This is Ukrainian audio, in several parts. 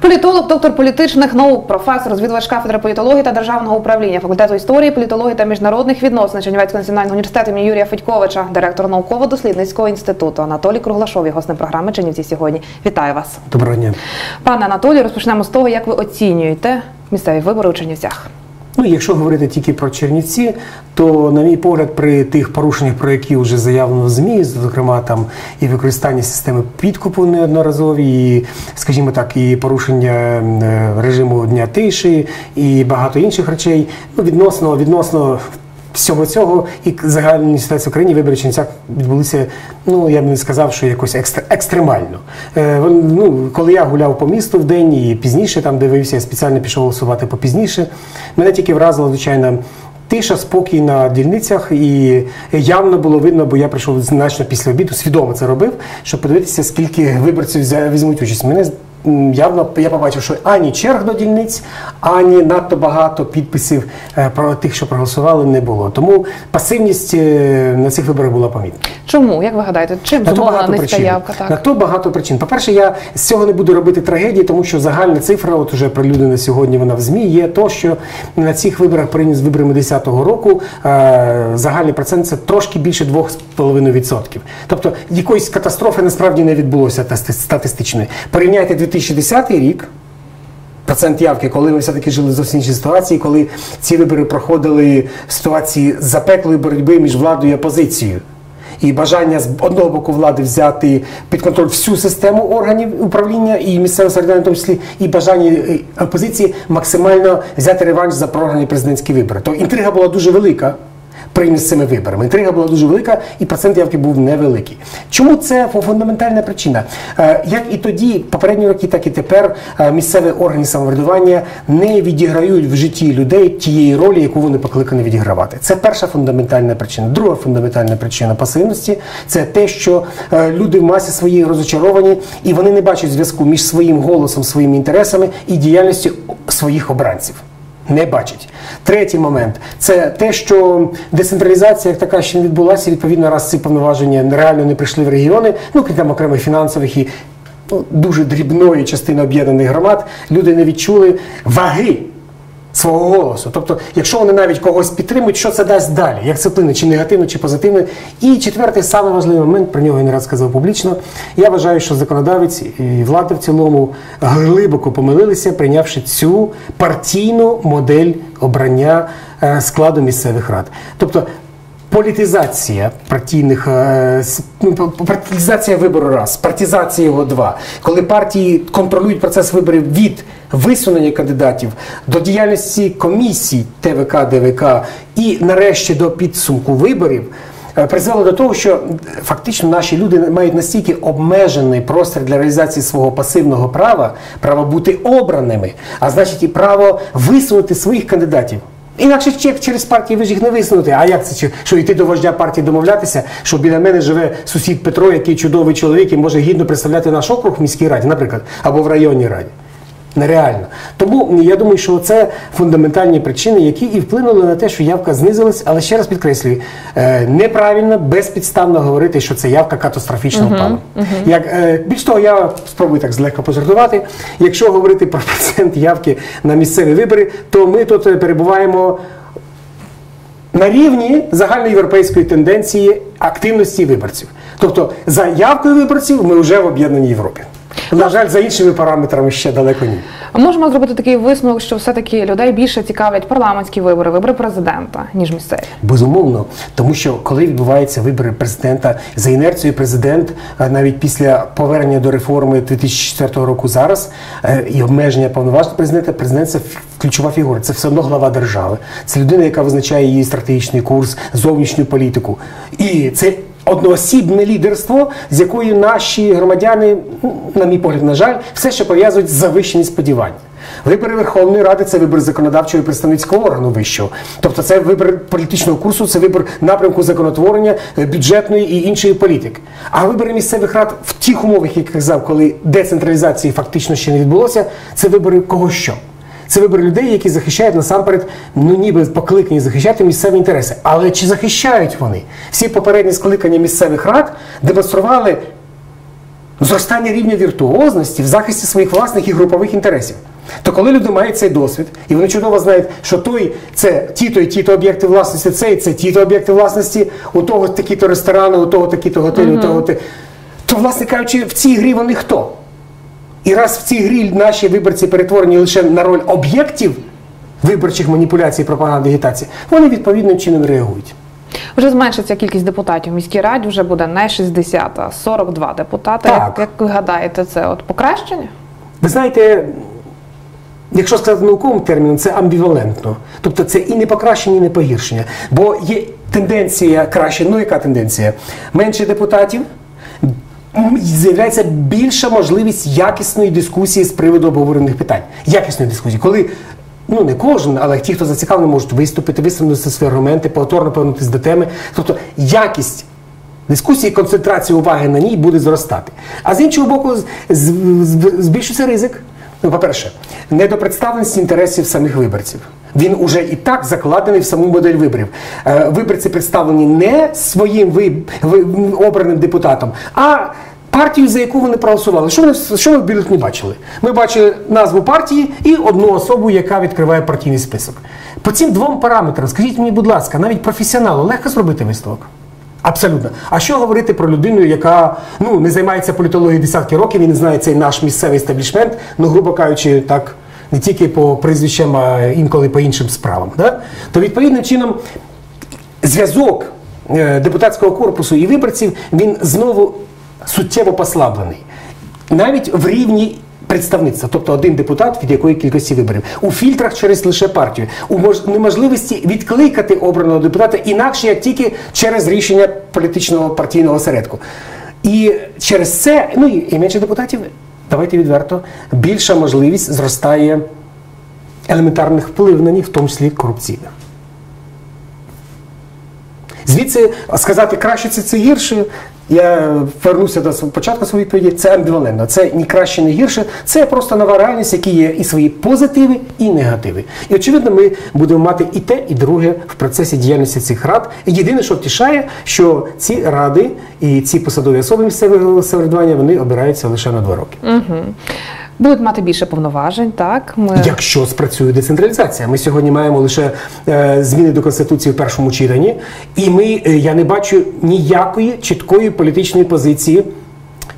Політолог, доктор політичних наук, професор, звідувач кафедри політології та державного управління факультету історії, політології та міжнародних відносин Чернівецького національного університету імені Юрія Федьковича, директор науково-дослідницького інституту Анатолій Круглашов, його гостем програми Чернівці сьогодні. Вітаю вас, Доброго дня. пане Анатолію. Розпочнемо з того, як ви оцінюєте місцеві вибори у Чернівцях. Ну, якщо говорити тільки про Чернівці, то, на мій погляд, при тих порушеннях, про які вже заявлено в ЗМІ, зокрема там і використання системи підкупу неодноразові, і, скажімо так, і порушення е, режиму дня тиші, і багато інших речей, ну, відносно, відносно. Всього цього і загальної ситуації в країні вибори Чернівцях відбулися, ну я б не сказав, що якось екстр, екстремально. Е, ну, коли я гуляв по місту в день і пізніше там дивився, я спеціально пішов голосувати попізніше. Мене тільки вразила, звичайно, тиша, спокій на дільницях, і явно було видно, бо я прийшов значно після обіду, свідомо це робив, щоб подивитися, скільки виборців візьмуть участь. Мене явно я побачив, що ані черг до дільниць, ані надто багато підписів е, про тих, що проголосували, не було. Тому пасивність е, на цих виборах була помітна. Чому, як ви гадаєте, чим На то багато низька причин. явка? На то багато причин. По-перше, я з цього не буду робити трагедії, тому що загальна цифра, от уже прилюднена сьогодні, вона в ЗМІ, є то, що на цих виборах порівняно з виборами 2010 року е, загальний процент це трошки більше 2,5%. Тобто якоїсь катастрофи насправді не відбулося тести- статистичної. Порівняйте 2010 рік. Процент явки, коли ми все-таки жили в зовсім іншій ситуації, коли ці вибори проходили в ситуації запеклої боротьби між владою і опозицією. І бажання з одного боку влади взяти під контроль всю систему органів управління і місцевого самоврядування, в тому числі, і бажання е, опозиції максимально взяти реванш за програні президентські вибори. То інтрига була дуже велика. При з цими виборами інтрига була дуже велика, і процент явки був невеликий. Чому це фундаментальна причина? Е, Як і тоді, попередні роки, так і тепер е, місцеві органи самоврядування не відіграють в житті людей тієї ролі, яку вони покликані відігравати. Це перша фундаментальна причина. Друга фундаментальна причина пасивності це те, що е, люди в масі своїй розочаровані, і вони не бачать зв'язку між своїм голосом, своїми інтересами і діяльністю своїх обранців. Не бачить. Третій момент це те, що децентралізація як така ще не відбулася. Відповідно, раз ці повноваження реально не прийшли в регіони, ну крім там окремих фінансових і ну, дуже дрібної частини об'єднаних громад, люди не відчули ваги свого голосу. Тобто, якщо вони навіть когось підтримують, що це дасть далі? Як це вплине, чи негативно, чи позитивно? І четвертий самий важливий момент, про нього я не раз сказав публічно. Я вважаю, що законодавець і влада в цілому глибоко помилилися, прийнявши цю партійну модель обрання е, складу місцевих рад. Тобто Політизація партійних е, ну, партизація вибору раз, партизація його два. Коли партії контролюють процес виборів від висунення кандидатів до діяльності комісій ТВК, ДВК і нарешті до підсумку виборів. е, Призвело до того, що фактично наші люди мають настільки обмежений простір для реалізації свого пасивного права, права бути обраними, а значить і право висунути своїх кандидатів. Інакше через партії ви ж їх не висунути. А як це? Що йти до вождя партії домовлятися, що біля мене живе сусід Петро, який чудовий чоловік і може гідно представляти наш округ в міській раді, наприклад, або в районній раді. Нереально. Тому я думаю, що це фундаментальні причини, які і вплинули на те, що явка знизилась, але ще раз підкреслюю, е, неправильно, безпідставно говорити, що це явка катастрофічно впала. Як, е, більш того, я спробую так злегка пожартувати. Якщо говорити про процент явки на місцеві вибори, то ми тут е, перебуваємо на рівні загальноєвропейської тенденції активності виборців. Тобто за явкою виборців ми вже в об'єднаній Європі. На жаль, за іншими параметрами ще далеко ні. А можемо зробити такий висновок, що все-таки людей більше цікавлять парламентські вибори, вибори президента, ніж місцеві. Безумовно, тому що коли відбуваються вибори президента за інерцією, президент е, навіть після повернення до реформи 2004 року зараз е, і обмеження повноважень президента, президент це ключова фігура. Це все одно глава держави. Це людина, яка визначає її стратегічний курс, зовнішню політику. І це одноосібне лідерство, з якою наші громадяни, на мій погляд, на жаль, все ще пов'язують завищені сподівання. Вибори Верховної Ради це вибір законодавчого і представницького органу вищого. Тобто це вибір політичного курсу, це вибір напрямку законотворення, е, бюджетної і іншої політики. А вибори місцевих рад в тих умовах, як казав, коли децентралізації фактично ще не відбулося, це вибори кого що. Це вибори людей, які захищають насамперед, ну ніби покликані захищати місцеві інтереси. Але чи захищають вони? Всі попередні скликання місцевих рад демонстрували зростання рівня віртуозності в захисті своїх власних і групових інтересів. То коли люди мають цей досвід, і вони чудово знають, що той це ті-то і ті-то об'єкти власності, цей це ті-то об'єкти власності, у того такі-то ресторани, у того такі-то готелі, у того. То, власне кажучи, в цій грі вони хто? І раз в цій грі наші виборці перетворені лише на роль об'єктів виборчих маніпуляцій, пропаганди, агітації, вони відповідним чином реагують. Вже зменшиться кількість депутатів в міській раді, вже буде не 60, а 42 депутати. Так. Як, ви гадаєте, це от покращення? Ви знаєте, якщо сказати науковим терміном, це амбівалентно. Тобто це і не покращення, і не погіршення. Бо є тенденція краще, ну яка тенденція? Менше депутатів. З'являється більша можливість якісної дискусії з приводу обговорених питань. Якісної дискусії, коли ну не кожен, але ті, хто зацікавлений, можуть виступити, висунути свої аргументи, повторно повернутися до теми. Тобто якість дискусії, концентрація уваги на ній буде зростати. А з іншого боку, збільшується ризик. Ну, по-перше, недопредставленість інтересів самих виборців. Він уже і так закладений в саму модель виборів. Е, Виборці представлені не своїм обраним депутатом, а партію, за яку вони проголосували. Що вони що ми в бюлетні бачили? Ми бачили назву партії і одну особу, яка відкриває партійний список. По цим двом параметрам, скажіть мені, будь ласка, навіть професіоналу легко зробити висновок. Абсолютно. А що говорити про людину, яка ну не займається політологією десятки років і не знає цей наш місцевий стаблішмент, ну грубо кажучи, так не тільки по прізвищам, а інколи по іншим справам. Да? То відповідним чином зв'язок е, депутатського корпусу і виборців він знову суттєво послаблений. Навіть в рівні представництва, тобто один депутат від якої кількості виборів, у фільтрах через лише партію, у мож- неможливості відкликати обраного депутата інакше, як тільки через рішення політичного партійного осередку. І через це, ну і менше депутатів, давайте відверто, більша можливість зростає елементарних вплив на них, в тому числі корупційних. Звідси сказати краще це, це гірше. Я вернуся до початку своєї відповіді. Це амбівалентно. Це ні краще, ні гірше. Це просто нова реальність, які є і свої позитиви, і негативи. І очевидно, ми будемо мати і те, і друге в процесі діяльності цих рад. І єдине, що втішає, що ці ради і ці посадові особи місцевого самоврядування вони обираються лише на два роки. Будуть мати більше повноважень, так? Ми... Якщо спрацює децентралізація, ми сьогодні маємо лише е, зміни до конституції в першому читанні, і ми е, я не бачу ніякої чіткої політичної позиції.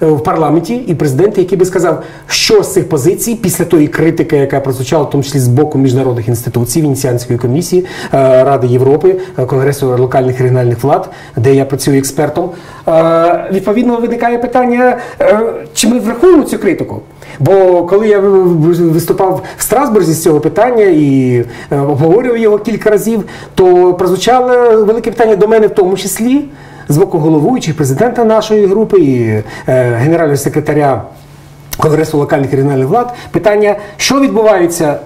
е, В парламенті і президент, який би сказав, що з цих позицій після тої критики, яка прозвучала, в тому числі з боку міжнародних інституцій, Венеціанської комісії, е, Ради Європи, е, Конгресу локальних і регіональних влад, де я працюю експертом, відповідно виникає питання, чи ми врахуємо цю критику? Бо коли я виступав в Страсбурзі з цього питання і е, обговорював його кілька разів, то прозвучало велике питання до мене в тому числі з боку головуючих, президента нашої групи і е, генерального секретаря Конгресу локальних і регіональних влад, питання, що відбувається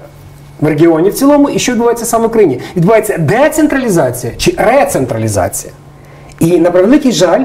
в регіоні в цілому і що відбувається саме в Україні. Відбувається децентралізація чи рецентралізація. І на превеликий жаль,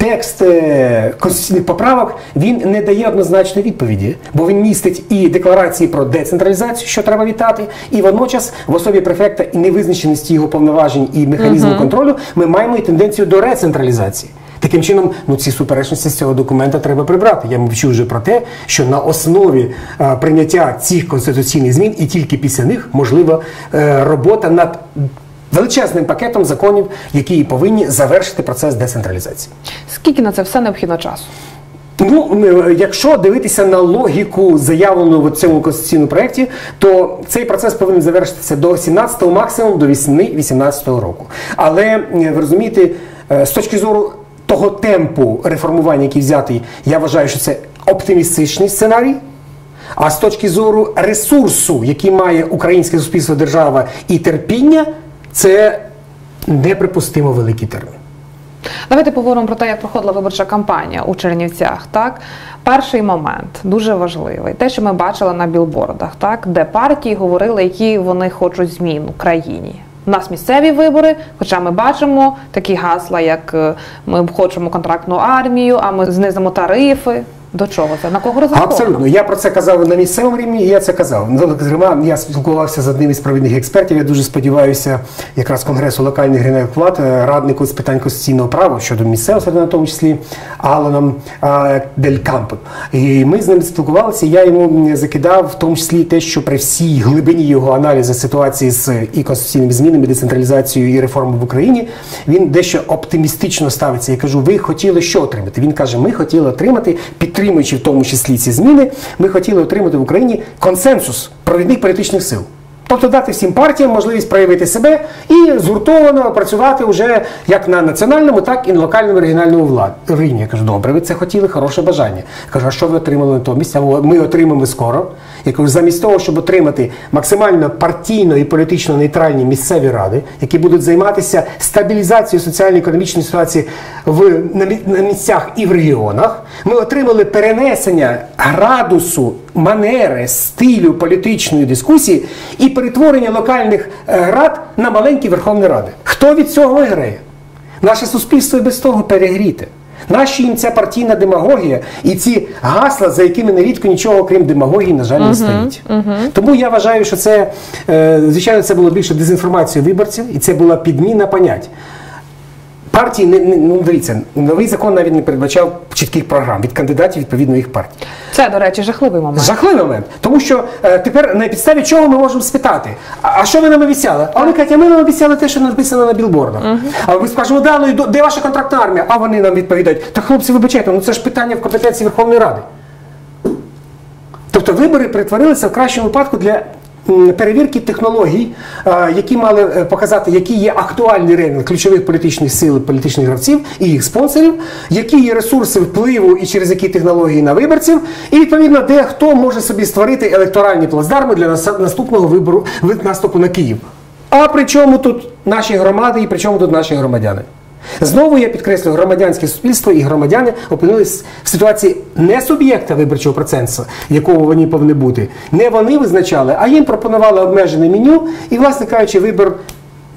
текст е, конституційних поправок він не дає однозначної відповіді, бо він містить і декларації про децентралізацію, що треба вітати, і водночас в особі префекта і невизначеності його повноважень і механізму контролю ми маємо і тенденцію до рецентралізації. Таким чином, ну ці суперечності з цього документа треба прибрати. Я мовчу вже про те, що на основі е, прийняття цих конституційних змін і тільки після них можлива е, робота над величезним пакетом законів, які повинні завершити процес децентралізації. Скільки на це все необхідно часу? Ну, якщо дивитися на логіку, заявлену в цьому конституційному проєкті, то цей процес повинен завершитися до 17-го, максимум до весни 18-го року. Але е, ви розумієте, е, з точки зору того темпу реформування, який взятий, я вважаю, що це оптимістичний сценарій. А з точки зору ресурсу, який має українське суспільство, держава і терпіння, це неприпустимо великий термін. Давайте поговоримо про те, як проходила виборча кампанія у Чернівцях. Так, перший момент дуже важливий. Те, що ми бачили на білбордах, так де партії говорили, які вони хочуть змін у країні. У нас місцеві вибори, хоча ми бачимо такі гасла, як е, ми хочемо контрактну армію, а ми знизимо тарифи. До чого це? На кого розраховано? Абсолютно. Я про це казав на місцевому рівні, і я це казав. Ну, Зокрема, я спілкувався з одним із провідних експертів. Я дуже сподіваюся, якраз Конгресу локальних регіональних влад, е, раднику з питань конституційного права щодо місцевого в тому числі Аланом е, Дель Кампо. І ми з ним спілкувалися. Я йому закидав в тому числі те, що при всій глибині його аналізу ситуації з і конституційними змінами, децентралізацією і реформою в Україні, він дещо оптимістично ставиться. Я кажу, ви хотіли що отримати? Він каже, ми хотіли отримати, підтримуючи в тому числі ці зміни, ми хотіли отримати в Україні консенсус провідних політичних сил. Тобто дати всім партіям можливість проявити себе і згуртовано працювати вже як на національному, так і на локальному регіональному владі. рівні. Я кажу, добре, ви це хотіли, хороше бажання. Я кажу, а що ви отримали натомість? А Ми отримаємо скоро. Я кажу, замість того, щоб отримати максимально партійно і політично нейтральні місцеві ради, які будуть займатися стабілізацією соціально-економічної ситуації в на місцях і в регіонах, ми отримали перенесення градусу, манери, стилю політичної дискусії і перетворення локальних е, рад на маленькі Верховні Ради. Хто від цього виграє? Наше суспільство і без того перегріте. Нащо їм ця партійна демагогія і ці гасла, за якими нерідко нічого крім демагогії, на жаль, не стоїть. Тому я вважаю, що це, е, звичайно, це було більше дезінформація виборців, і це була підміна понять. Партії не, не ну дивіться, новий закон навіть не передбачав чітких програм від кандидатів відповідно їх партій. Це, до речі, жахливий момент. Жахливий момент. Тому що е, тепер на підставі чого ми можемо спитати? А, а що ви нам обіцяли? А вони кажуть, а ми нам обіцяли те, що написано на білбордах. А ми скажемо, да, ну і де ваша контрактна армія? А вони нам відповідають, та хлопці, вибачайте, ну це ж питання в компетенції Верховної Ради. Тобто вибори перетворилися в кращому випадку для перевірки технологій, е, які мали е, показати, які є актуальні рейтинг ключових політичних сил, політичних гравців і їх спонсорів, які є ресурси впливу і через які технології на виборців, і відповідно, де хто може собі створити електоральні плацдарми для наступного вибору наступу на Київ. А при чому тут наші громади і при чому тут наші громадяни? Знову я підкреслю, громадянське суспільство і громадяни опинились в ситуації не суб'єкта виборчого процесу, якого вони повинні бути. Не вони визначали, а їм пропонували обмежене меню і, власне кажучи, вибір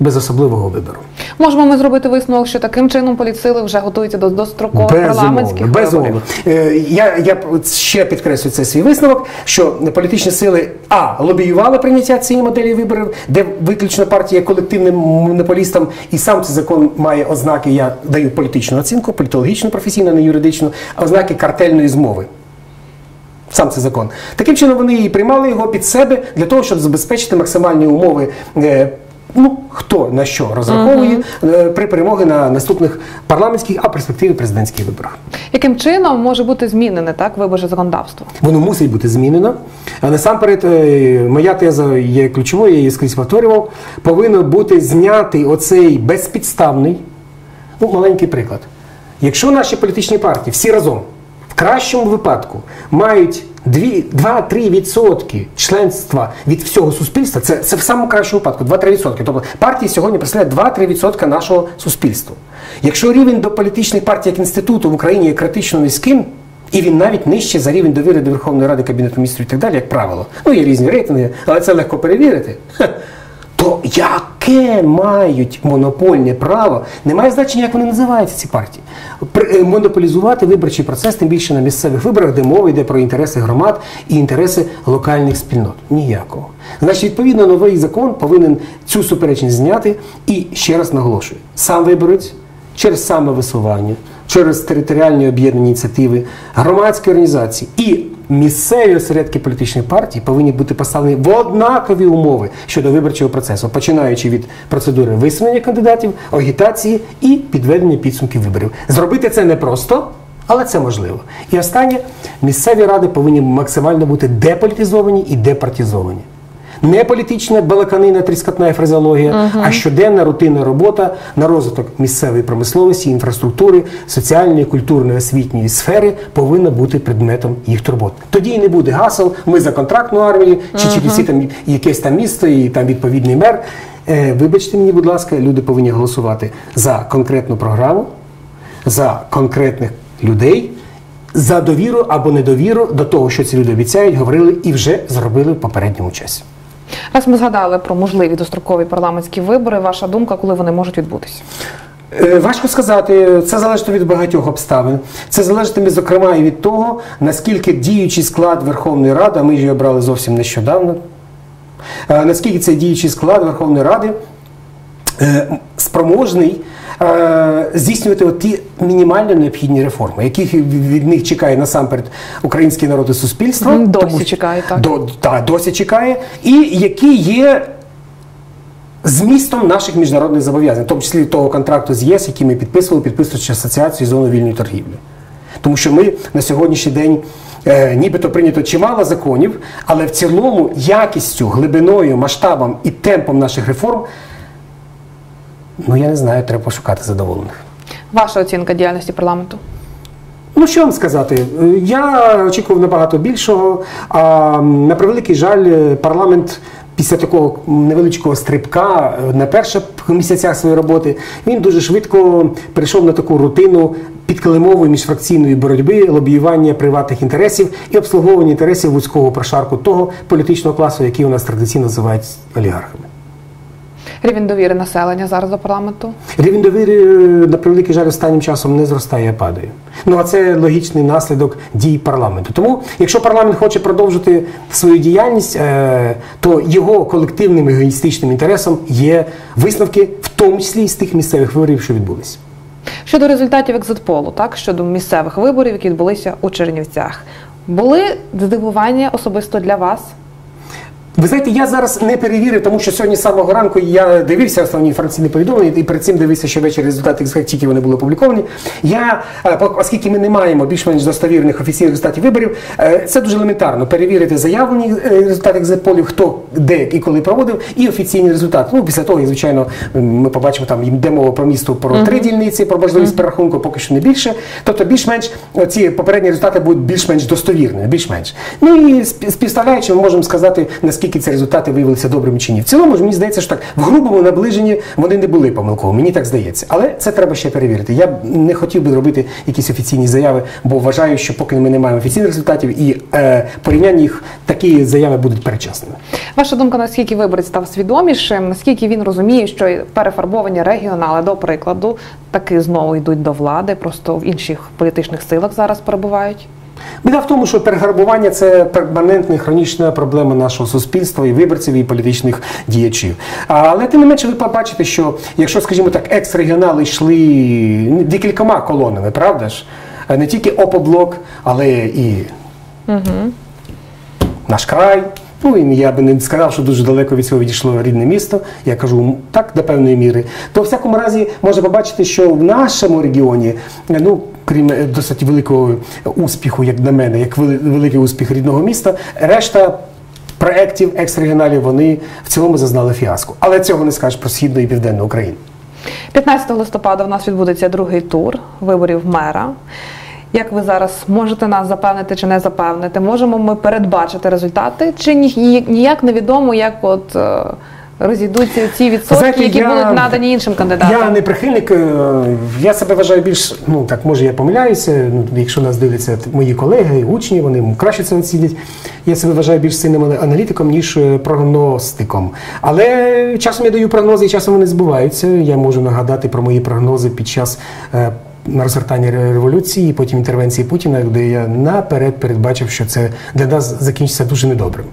без особливого вибору. Можемо ми зробити висновок, що таким чином політсили вже готуються до дострокових парламентських виборів. Е, Я, я ще підкреслю цей свій висновок, що політичні сили а лобіювали прийняття цієї моделі виборів, де виключно партія є колективним монополістом, і сам цей закон має ознаки. Я даю політичну оцінку, політологічну, професійну, не юридичну, ознаки картельної змови. Сам цей закон. Таким чином вони і приймали його під себе для того, щоб забезпечити максимальні умови. Е, Ну, хто на що розраховує е, при перемоги на наступних парламентських, а перспективі президентських виборах. Яким чином може бути змінене так виборче законодавство? Воно мусить бути змінено. А насамперед, е, моя теза є ключовою, я її скрізь повторював. Повинен бути знятий оцей безпідставний, ну, маленький приклад. Якщо наші політичні партії всі разом в кращому випадку мають 2-3% членства від всього суспільства, це, це в самому кращому випадку 2-3%. Тобто партії сьогодні представляють 2-3% нашого суспільства. Якщо рівень до політичних партій як інституту в Україні є критично низьким, і він навіть нижче за рівень довіри до Верховної Ради Кабінету міністрів і так далі, як правило. Ну, є різні рейтинги, але це легко перевірити. Ха. То яке мають монопольне право, немає значення, як вони називаються, ці партії, е, монополізувати виборчий процес, тим більше на місцевих виборах, де мова йде про інтереси громад і інтереси локальних спільнот. Ніякого. Значить, відповідно, новий закон повинен цю суперечність зняти і ще раз наголошую: сам виборець через самовисування, через територіальні об'єднані ініціативи, громадські організації і місцеві осередки політичної партії повинні бути поставлені в однакові умови щодо виборчого процесу, починаючи від процедури висунення кандидатів, агітації і підведення підсумків виборів. Зробити це непросто. Але це можливо. І останнє, місцеві ради повинні максимально бути деполітизовані і департизовані. Не політична балаканина, тріскотна фразеологія, а щоденна рутинна робота на розвиток місцевої промисловості, інфраструктури, соціальної, культурної, освітньої сфери повинна бути предметом їх турбот. Тоді і не буде гасел, ми за контрактну армію, чи чи всі там якесь там місто і там відповідний мер. Е, вибачте мені, будь ласка, люди повинні голосувати за конкретну програму, за конкретних людей. За довіру або недовіру до того, що ці люди обіцяють, говорили і вже зробили в попередньому часі. Раз ми згадали про можливі дострокові парламентські вибори, ваша думка, коли вони можуть відбутися? Е, Важко сказати, це залежить від багатьох обставин. Це залежатиме, зокрема, і від того, наскільки діючий склад Верховної Ради, а ми її обрали зовсім нещодавно, е, наскільки цей діючий склад Верховної Ради е, спроможний здійснювати от ті мінімально необхідні реформи, яких від них чекає насамперед український народ і суспільство. Мгм, досі Тому чекає, так. До, та, досі чекає, і які є змістом наших міжнародних зобов'язань, в тому числі того контракту з ЄС, який ми підписували, підписуючи асоціацію зони вільної торгівлі. Тому що ми на сьогоднішній день е, нібито прийнято чимало законів, але в цілому якістю, глибиною, масштабом і темпом наших реформ, ну я не знаю, треба пошукати задоволених. Ваша оцінка діяльності парламенту? Ну, що вам сказати? Я очікував набагато більшого. А на превеликий жаль, парламент після такого невеличкого стрибка е, на перших місяцях своєї роботи він дуже швидко перейшов на таку рутину підкилимової міжфракційної боротьби, лобіювання приватних інтересів і обслуговування інтересів вузького прошарку того політичного класу, який у нас традиційно називають олігархами. Рівень довіри населення зараз до парламенту? Рівень довіри, е, на превеликий жаль, останнім часом не зростає, а падає. Ну а це логічний наслідок дій парламенту. Тому, якщо парламент хоче продовжити свою діяльність, е, то його колективним егоїстичним інтересом є висновки, в тому числі і з тих місцевих виборів, що відбулися. Щодо результатів екзитполу, так щодо місцевих виборів, які відбулися у Чернівцях, були здивування особисто для вас? Ви знаєте, я зараз не перевірив, тому що сьогодні з самого ранку я дивився основні інформаційні повідомлення і перед цим дивився ще ввечері результати, як тільки вони були опубліковані. Я, е, оскільки ми не маємо більш-менш достовірних офіційних результатів виборів, е, це дуже елементарно перевірити заявлені е, результати екзитполів, хто де і коли проводив, і офіційні результати. Ну після того, звичайно, ми побачимо там йде мова про місто про три дільниці, про можливість перерахунку, поки що не більше. Тобто, більш-менш ці попередні результати будуть більш-менш достовірними, більш-менш. Ну і співставляючи, ми можемо сказати, наскільки ці результати виявилися добрими чи ні. В цілому ж мені здається, що так в грубому наближенні вони не були помилковими. Мені так здається. Але це треба ще перевірити. Я не хотів би робити якісь офіційні заяви, бо вважаю, що поки ми не маємо офіційних результатів і е, порівняння їх, такі заяви будуть передчасними. Ваша думка, наскільки виборець став свідомішим, наскільки він розуміє, що перефарбовані регіонали, до прикладу, таки знову йдуть до влади, просто в інших політичних силах зараз перебувають? Біда в тому, що переграбування це перманентна хронічна проблема нашого суспільства, і виборців, і політичних діячів. Але тим не менше, ви побачите, що якщо, скажімо так, екс-регіонали йшли декількома колонами, правда ж? Не тільки ОПОБЛОК, але і наш край. Ну і я би не сказав, що дуже далеко від цього відійшло рідне місто. Я кажу так до певної міри. То в всякому разі можна побачити, що в нашому регіоні, ну крім е, досить великого успіху, як на мене, як великий успіх рідного міста, решта. Проєктів екс-регіоналів вони в цілому зазнали фіаско. Але цього не скажеш про східну і південну Україну. 15 листопада в нас відбудеться другий тур виборів мера. Як ви зараз можете нас запевнити чи не запевнити? Можемо ми передбачити результати, чи ні- ніяк невідомо, як от е, розійдуться ці відсотки, Знаєте, які я- будуть надані іншим кандидатам? Я не прихильник, е, я себе вважаю більш, ну так може я помиляюся. Ну, якщо нас дивляться мої колеги, учні, вони краще це оцінять. Я себе вважаю більш сильним аналітиком, ніж е, прогностиком. Але часом я даю прогнози, і часом вони збуваються. Я можу нагадати про мої прогнози під час. е, На розгортання революції, потім інтервенції Путіна, де я наперед передбачив, що це для нас закінчиться дуже недобрим.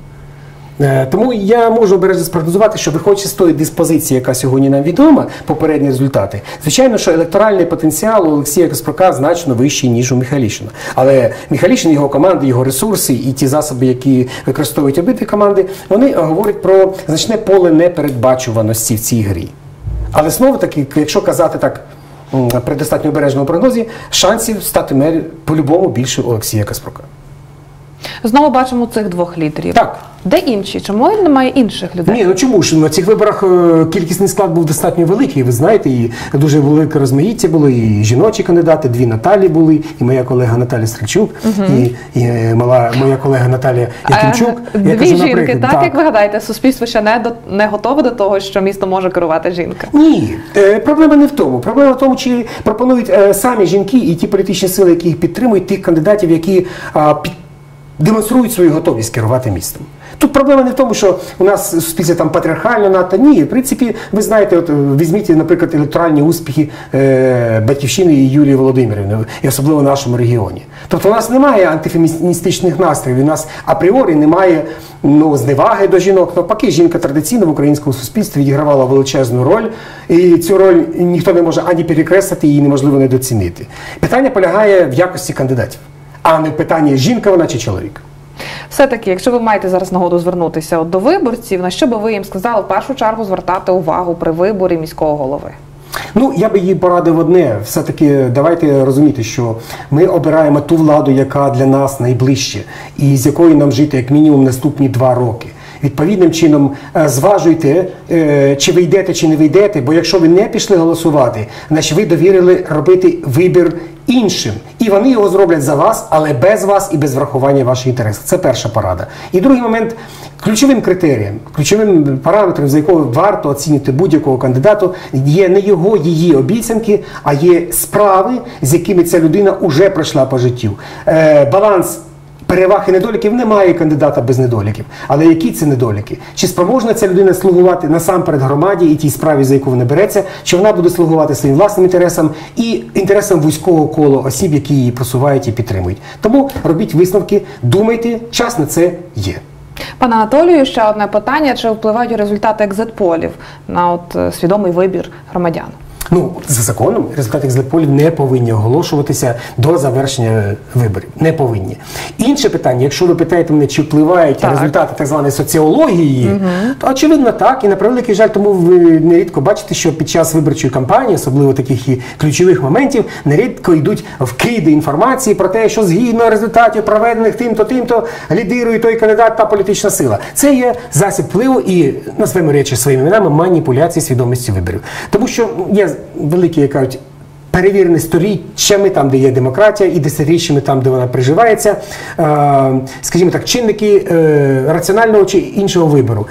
Е, Тому я можу обережно спрогнозувати, що виходячи з тої диспозиції, яка сьогодні нам відома, попередні результати, звичайно, що електоральний потенціал у Олексія Каспрука значно вищий, ніж у Міхалішина. Але Міхалішин, його команди, його ресурси і ті засоби, які використовують обидві команди, вони говорять про значне поле непередбачуваності в цій грі. Але знову таки, якщо казати так при достатньо обережному прогнозі, шансів стати мером по-любому більше Олексія Каспрука. Знову бачимо цих двох лідерів. Так. Де інші? Чому немає інших людей? Ні, ну чому ж на цих виборах е, кількісний склад був достатньо великий. Ви знаєте, і дуже велике розмаїття було, і жіночі кандидати, дві Наталі були, і моя колега Наталя Стрільчук, і, і е, мала моя колега Наталія Якимчук. Е, Дві жінки, наприклад, так, як ви гадаєте, суспільство ще не до не готове до того, що місто може керувати жінка. Ні, е, проблема не в тому. Проблема в тому, чи пропонують е, самі жінки і ті політичні сили, які їх підтримують, тих кандидатів, які під- демонструють свою готовність керувати містом. Тут проблема не в тому, що у нас суспільство там патріархально надто. Ні, в принципі, ви знаєте, от візьміть, наприклад, електоральні успіхи е, Батьківщини і Юлії Володимирівни, і особливо в нашому регіоні. Тобто у нас немає антифеміністичних настроїв, у нас апріорі немає ну, зневаги до жінок. Навпаки, жінка традиційно в українському суспільстві відігравала величезну роль, і цю роль ніхто не може ані перекреслити, її неможливо недоцінити. Питання полягає в якості кандидатів, а не питання жінка вона чи чоловік. Все-таки, якщо ви маєте зараз нагоду звернутися от до виборців, на що би ви їм сказали в першу чергу звертати увагу при виборі міського голови? Ну, я би їй порадив одне. Все-таки давайте розуміти, що ми обираємо ту владу, яка для нас найближче, і з якою нам жити як мінімум наступні два роки. Відповідним чином е, зважуйте, е, чи ви йдете, чи не ви йдете, бо якщо ви не пішли голосувати, значить ви довірили робити вибір іншим. І вони його зроблять за вас, але без вас і без врахування ваших інтересів. Це перша порада. І другий момент ключовим критерієм, ключовим параметром, за якого варто оцінити будь-якого кандидату, є не його її обіцянки, а є справи, з якими ця людина вже пройшла по життю. Е, баланс. Переваг і недоліків немає кандидата без недоліків. Але які це недоліки? Чи спроможна ця людина слугувати насамперед громаді і тій справі, за яку вона береться, чи вона буде слугувати своїм власним інтересам і інтересам вузького колу осіб, які її просувають і підтримують. Тому робіть висновки, думайте, час на це є. Пане Анатолію, ще одне питання: чи впливають результати екзитполів на от е, свідомий вибір громадян? Ну, за законом результати екзитполів не повинні оголошуватися до завершення виборів. Не повинні. Інше питання, якщо ви питаєте мене, чи впливають Так. результати так званої соціології, то очевидно так. І на превеликий жаль, тому ви нерідко бачите, що під час виборчої кампанії, особливо таких і ключових моментів, нерідко йдуть вкиди інформації про те, що згідно результатів проведених тим-то, тим-то лідирує той кандидат та політична сила. Це є засіб впливу і назвемо речі своїми іменами маніпуляції свідомості виборів. Тому що є великі, як кажуть, перевірені сторіччями, там, де є демократія, і десятиріччями там, де вона приживається, е, скажімо так, чинники е, раціонального чи іншого вибору.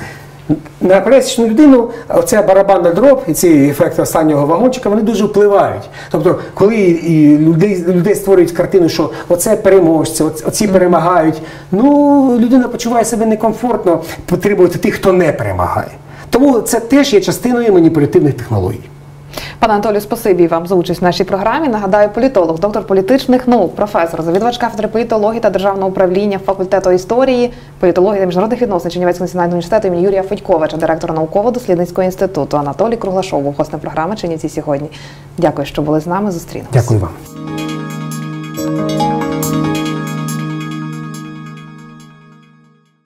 На пересічну людину оця барабанна дроб і ці ефекти останнього вагончика вони дуже впливають. Тобто, коли і людей, людей створюють картину, що оце переможці, оці перемагають, ну людина почуває себе некомфортно підтримувати тих, хто не перемагає. Тому це теж є частиною маніпулятивних технологій. Пане Анатолію, спасибі вам за участь в нашій програмі. Нагадаю, політолог, доктор політичних наук, професор, завідувач кафедри політології та державного управління факультету історії, політології та міжнародних відносин Чернівецького національного університету імені Юрія Федьковича, директор науково-дослідницького інституту Анатолій Круглашов, був гостем програми Чинівці сьогодні. Дякую, що були з нами. Зустрінемось. Дякую вам.